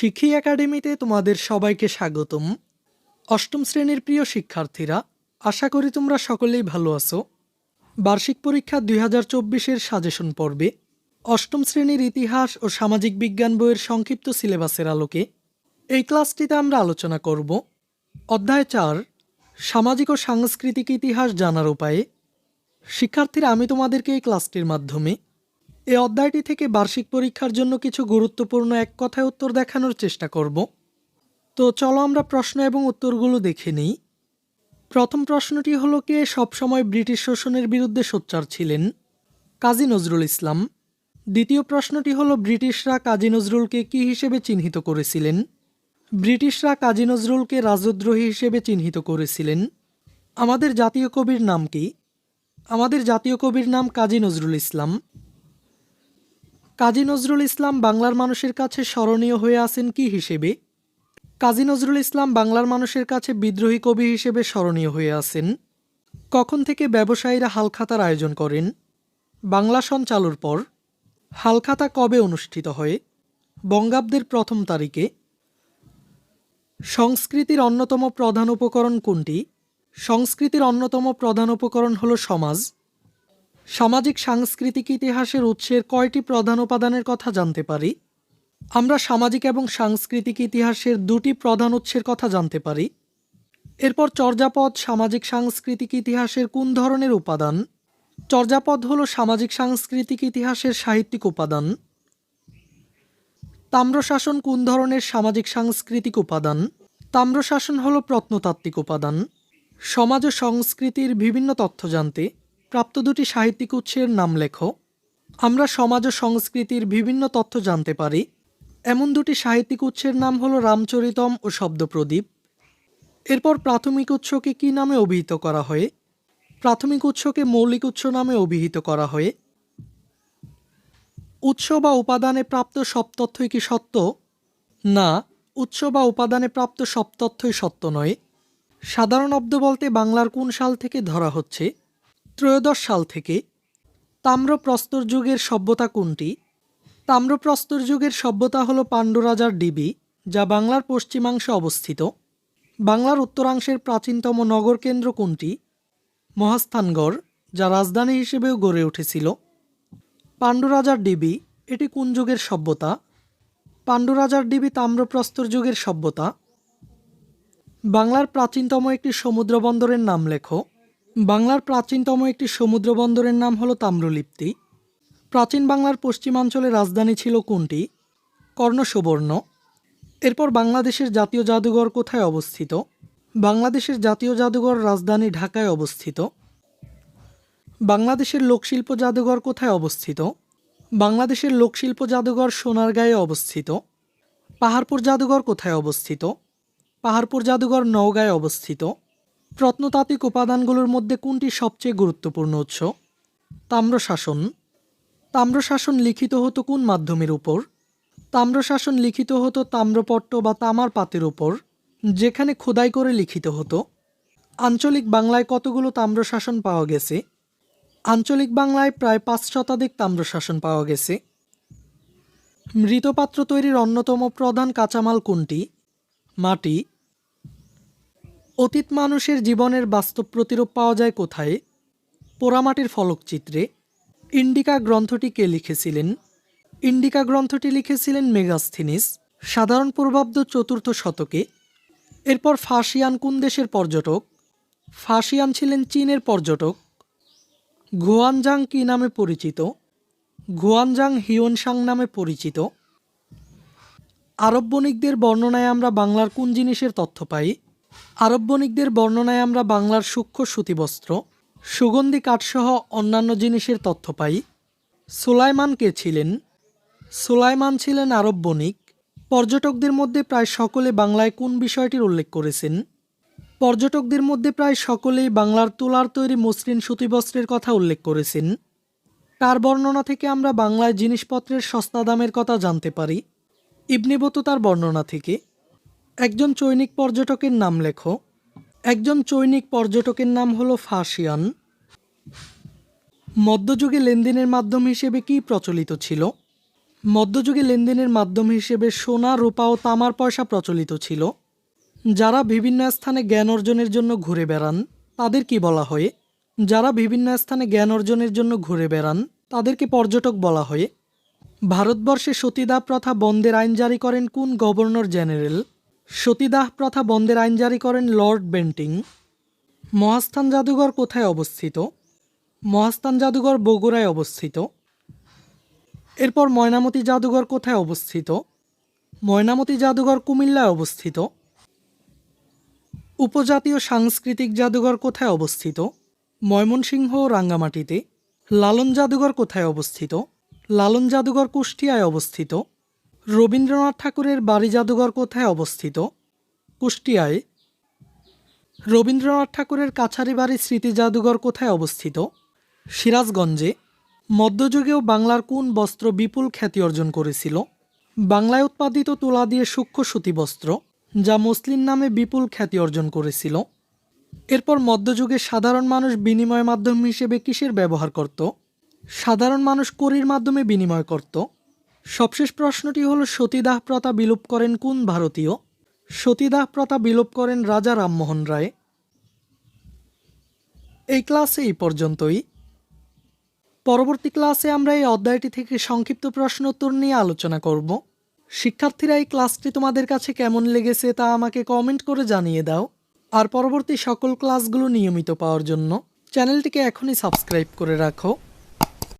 শিখি একাডেমিতে তোমাদের সবাইকে স্বাগতম। অষ্টম শ্রেণির প্রিয় শিক্ষার্থীরা, আশা করি তোমরা সকলেই ভালো আছো। বার্ষিক পরীক্ষা দুই হাজার চব্বিশের সাজেশন পর্বে, অষ্টম শ্রেণির ইতিহাস ও সামাজিক বিজ্ঞান বইয়ের সংক্ষিপ্ত সিলেবাসের আলোকে এই ক্লাসটিতে আমরা আলোচনা করব। অধ্যায় চার, সামাজিক ও সাংস্কৃতিক ইতিহাস জানার উপায়ে। শিক্ষার্থীরা, আমি তোমাদেরকে এই ক্লাসটির মাধ্যমে এই অধ্যায়টি থেকে বার্ষিক পরীক্ষার জন্য কিছু গুরুত্বপূর্ণ এক কথায় উত্তর দেখানোর চেষ্টা করব। তো চলো আমরা প্রশ্ন এবং উত্তরগুলো দেখে নিই। প্রথম প্রশ্নটি হলো কে সবসময় ব্রিটিশ শোষণের বিরুদ্ধে সোচ্চার ছিলেন? কাজী নজরুল ইসলাম। দ্বিতীয় প্রশ্নটি হলো, ব্রিটিশরা কাজী নজরুলকে কী হিসেবে চিহ্নিত করেছিলেন? ব্রিটিশরা কাজী নজরুলকে রাজদ্রোহী হিসেবে চিহ্নিত করেছিলেন। আমাদের জাতীয় কবির নাম কি? আমাদের জাতীয় কবির নাম কাজী নজরুল ইসলাম। কাজী নজরুল ইসলাম বাংলার মানুষের কাছে স্মরণীয় হয়ে আছেন কি হিসেবে? কাজী নজরুল ইসলাম বাংলার মানুষের কাছে বিদ্রোহী কবি হিসেবে স্মরণীয় হয়ে আছেন। কখন থেকে ব্যবসায়ীরা হালখাতার আয়োজন করেন? বাংলা সন চালুর পর। হালখাতা কবে অনুষ্ঠিত হয়? বঙ্গাব্দের প্রথম তারিখে। সংস্কৃতির অন্যতম প্রধান উপকরণ কোনটি? সংস্কৃতির অন্যতম প্রধান উপকরণ হল সমাজ। সামাজিক সাংস্কৃতিক ইতিহাসের উৎসের কয়টি প্রধান উপাদানের কথা জানতে পারি? আমরা সামাজিক এবং সাংস্কৃতিক ইতিহাসের দুটি প্রধান উৎসের কথা জানতে পারি। এরপর চর্যাপদ সামাজিক সাংস্কৃতিক ইতিহাসের কোন ধরনের উপাদান? চর্যাপদ হল সামাজিক সাংস্কৃতিক ইতিহাসের সাহিত্যিক উপাদান। তাম্রশাসন কোন ধরনের সামাজিক সাংস্কৃতিক উপাদান? তাম্রশাসন হল প্রত্নতাত্ত্বিক উপাদান। সমাজ ও সংস্কৃতির বিভিন্ন তথ্য জানতে প্রাপ্ত দুটি সাহিত্যিক উৎসের নাম লেখো। আমরা সমাজ ও সংস্কৃতির বিভিন্ন তথ্য জানতে পারি। এমন দুটি সাহিত্যিক উৎসের নাম হলো রামচরিতম ও শব্দপ্রদীপ। এরপর প্রাথমিক উৎসকে কি নামে অভিহিত করা হয়? প্রাথমিক উৎসকে মৌলিক উৎস নামে অভিহিত করা হয়। উৎস বা উপাদানে প্রাপ্ত সব তথ্যই কি সত্য? না, উৎস বা উপাদানে প্রাপ্ত সব তথ্যই সত্য নয়। সাধারণ অব্দ বলতে বাংলার কোন সাল থেকে ধরা হচ্ছে? ত্রয়োদশ সাল থেকে তাম্রপ্রস্তর যুগের সভ্যতা কোনটি? তাম্রপ্রস্তর যুগের সভ্যতা হল পাণ্ডুরাজার ডিবি, যা বাংলার পশ্চিমাংশে অবস্থিত। বাংলার উত্তরাংশের প্রাচীনতম নগর কেন্দ্র কোনটি? মহাস্থানগড়, যা রাজধানী হিসেবেও গড়ে উঠেছিল। পাণ্ডুরাজার ডিবি, এটি কোন যুগের সভ্যতা? পাণ্ডুরাজার ডিবি তাম্রপ্রস্তর যুগের সভ্যতা। বাংলার প্রাচীনতম একটি সমুদ্র বন্দরের নাম লেখো। বাংলার প্রাচীনতম একটি সমুদ্র বন্দরের নাম হলো তাম্রলিপ্তি। প্রাচীন বাংলার পশ্চিমাঞ্চলে রাজধানী ছিল কোনটি? কর্ণসুবর্ণ। এরপর বাংলাদেশের জাতীয় জাদুঘর কোথায় অবস্থিত? বাংলাদেশের জাতীয় জাদুঘর রাজধানী ঢাকায় অবস্থিত। বাংলাদেশের লোকশিল্প জাদুঘর কোথায় অবস্থিত? বাংলাদেশের লোকশিল্প জাদুঘর সোনারগাঁয়ে অবস্থিত। পাহাড়পুর জাদুঘর কোথায় অবস্থিত? পাহাড়পুর জাদুঘর নওগাঁয় অবস্থিত। প্রত্নতাত্ত্বিক উপাদানগুলোর মধ্যে কোনটি সবচেয়ে গুরুত্বপূর্ণ উৎস? তাম্রশাসন। তাম্রশাসন লিখিত হতো কোন মাধ্যমের উপর? তাম্রশাসন লিখিত হতো তাম্রপট্ট বা তামার পাতের উপর, যেখানে খোদাই করে লিখিত হতো। আঞ্চলিক বাংলায় কতগুলো তাম্রশাসন পাওয়া গেছে? আঞ্চলিক বাংলায় প্রায় পাঁচ শতাধিক তাম্রশাসন পাওয়া গেছে। মৃৎপাত্র তৈরির অন্যতম প্রধান কাঁচামাল কোনটি? মাটি। অতীত মানুষের জীবনের বাস্তব প্রতিরূপ পাওয়া যায় কোথায়? পোড়ামাটির ফলকচিত্রে ইন্ডিকা গ্রন্থটি কে লিখেছিলেন? ইন্ডিকা গ্রন্থটি লিখেছিলেন মেগাস্থিনিস, সাধারণ পূর্বাব্দ চতুর্থ শতকে। এরপর ফাসিয়ান কোন দেশের পর্যটক? ফাসিয়ান ছিলেন চীনের পর্যটক। গুয়ানজাং কি নামে পরিচিত? গুয়ানজাং হিওনসাং নামে পরিচিত। আরব বণিকদের বর্ণনায় আমরা বাংলার কোন জিনিসের তথ্য পাই? আরব বণিকদের বর্ণনায় আমরা বাংলার সূক্ষ্ম সুতিবস্ত্র, সুগন্ধি কাঠসহ অন্যান্য জিনিসের তথ্য পাই। সুলাইমান কে ছিলেন? সুলাইমান ছিলেন আরব বণিক পর্যটকদের মধ্যে প্রায় সকলে বাংলায় কোন বিষয়টির উল্লেখ করেছেন? পর্যটকদের মধ্যে প্রায় সকলেই বাংলার তুলার তৈরি মসৃণ সুতিবস্ত্রের কথা উল্লেখ করেছেন। তার বর্ণনা থেকে আমরা বাংলায় জিনিসপত্রের সস্তা দামের কথা জানতে পারি। ইবনিবত তার বর্ণনা থেকে। একজন চৈনিক পর্যটকের নাম লেখো। একজন চৈনিক পর্যটকের নাম হলো ফাসিয়ান। মধ্যযুগে লেনদেনের মাধ্যম হিসেবে কি প্রচলিত ছিল? মধ্যযুগে লেনদেনের মাধ্যম হিসেবে সোনা, রূপা ও তামার পয়সা প্রচলিত ছিল। যারা বিভিন্ন স্থানে জ্ঞান অর্জনের জন্য ঘুরে বেড়ান, তাদের কি বলা হয়? যারা বিভিন্ন স্থানে জ্ঞান অর্জনের জন্য ঘুরে বেড়ান, তাদেরকে পর্যটক বলা হয়। ভারতবর্ষে সতীদাহ প্রথা বন্ধের আইন জারি করেন কোন গভর্নর জেনারেল? সতীদাহ প্রথা বন্ধের আইন জারি করেন লর্ড বেন্টিং। মহাস্থান জাদুঘর কোথায় অবস্থিত? মহাস্থান জাদুঘর বগুড়ায় অবস্থিত। এরপর ময়নামতি জাদুঘর কোথায় অবস্থিত? ময়নামতি জাদুঘর কুমিল্লায় অবস্থিত। উপজাতীয় সাংস্কৃতিক জাদুঘর কোথায় অবস্থিত? ময়মনসিংহ, রাঙ্গামাটিতে। লালন জাদুঘর কোথায় অবস্থিত? লালন জাদুঘর কুষ্টিয়ায় অবস্থিত। রবীন্দ্রনাথ ঠাকুরের বাড়ি জাদুঘর কোথায় অবস্থিত? কুষ্টিয়ায়। রবীন্দ্রনাথ ঠাকুরের কাছারি বাড়ি স্মৃতি জাদুঘর কোথায় অবস্থিত? সিরাজগঞ্জে। মধ্যযুগেও বাংলার কোন বস্ত্র বিপুল খ্যাতি অর্জন করেছিল? বাংলায় উৎপাদিত তুলা দিয়ে সূক্ষ্ম সুতি বস্ত্র, যা মুসলিম নামে বিপুল খ্যাতি অর্জন করেছিল। এরপর মধ্যযুগে সাধারণ মানুষ বিনিময় মাধ্যম হিসেবে কিসের ব্যবহার করত? সাধারণ মানুষ করির মাধ্যমে বিনিময় করত? সবশেষ প্রশ্নটি হল, সতীদাহ প্রথা বিলোপ করেন কোন ভারতীয়? সতীদাহ প্রথা বিলোপ করেন রাজা রামমোহন রায়। এই ক্লাসে এই পর্যন্তই। পরবর্তী ক্লাসে আমরা এই অধ্যায়টি থেকে সংক্ষিপ্ত প্রশ্ন উত্তর নিয়ে আলোচনা করব। শিক্ষার্থীরা, এই ক্লাসটি তোমাদের কাছে কেমন লেগেছে তা আমাকে কমেন্ট করে জানিয়ে দাও। আর পরবর্তী সকল ক্লাসগুলো নিয়মিত পাওয়ার জন্য চ্যানেলটিকে এখনই সাবস্ক্রাইব করে রাখো।